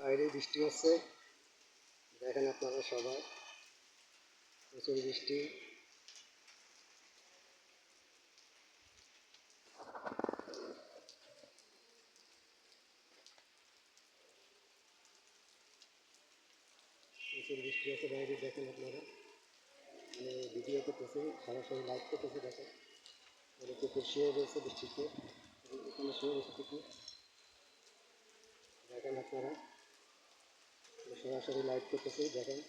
বাইরে বৃষ্টি হচ্ছে। দেখেন আপনারা সবাই। প্রচুর বৃষ্টি। প্রচুর বৃষ্টি আছে বাইরে, দেখেন আপনারা। মানে ভিডিও করতেছি, সরাসরি লাইভ করতেছি, দেখেন। কুকুর শুয়ে রয়েছে বৃষ্টিতে। এখানে শুয়ে রয়েছে কুকুর দেখেন আপনারা। সরাসরি লাইভ করতেছি দেখেন।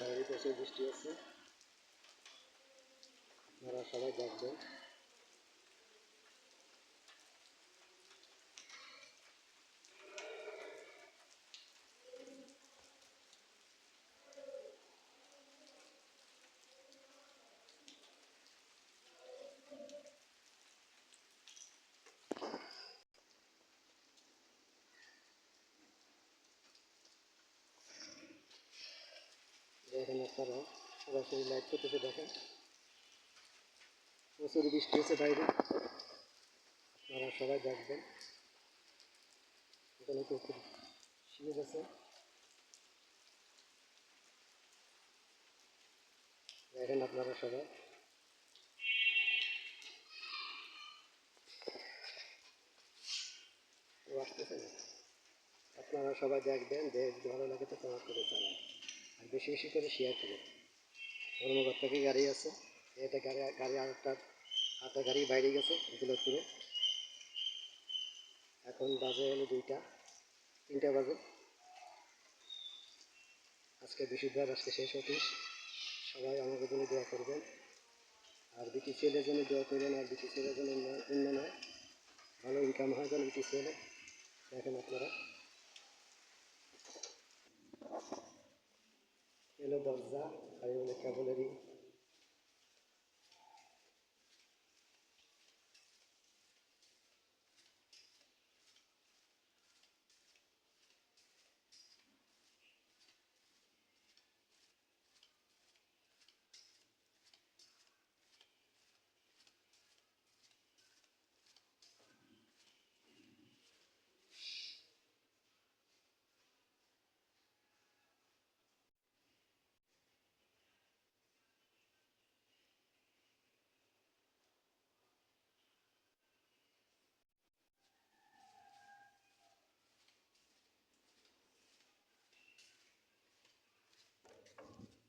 বাইরে প্রচুর বৃষ্টি আছে। আপনারা সবাই দেখবেন। দেখেন আপনারা সরাসরি লাইভ করতেছে দেখেন। প্রচুর বৃষ্টি হচ্ছে বাইরে। আপনারা সবাই দেখবেন। এখানে কুকুর শুয়ে গেছে দেখেন আপনারা সবাই। আসতেছে আপনারা সবাই দেখবেন দেখ ভালো লাগে তো কমেন্ট করে জানান আর বেশি বেশি করে শেয়ার করুন ধর্মঘর গাড়ি আছে, এটা গাড়ি গাড়ি আরেকটা আরেকটা গাড়ি বাইরে গেছে এগুলো করে এখন বাজে হলো দুইটা, তিনটা বাজে। আজকে বৃহস্পতিবার, আজকে শেষ অফিস। সবাই আমাকে জন্য দোয়া করবেন। আর বিটি ছেলের জন্য দোয়া করবেন, আর বিটি ছেলের জন্য উন্নয়ন হয় ভালো ইনকাম হয় যেন বিটি ছেলে। দেখেন আপনারা। এলো দরজা আর এগুলো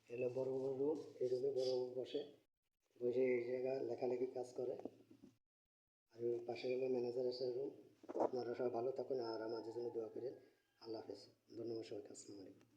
এলো বড় বড় রুম এই রুমে বড় বড় বসে বসে এই জায়গা লেখালেখি কাজ করে। আর ওই পাশে হলো ম্যানেজার আছে রুম আপনারা সবাই ভালো থাকুন আর আমাদের জন্য দোয়া করেন। আল্লাহ হাফেজ। ধন্যবাদ সবাইকে, আসসালামু আলাইকুম।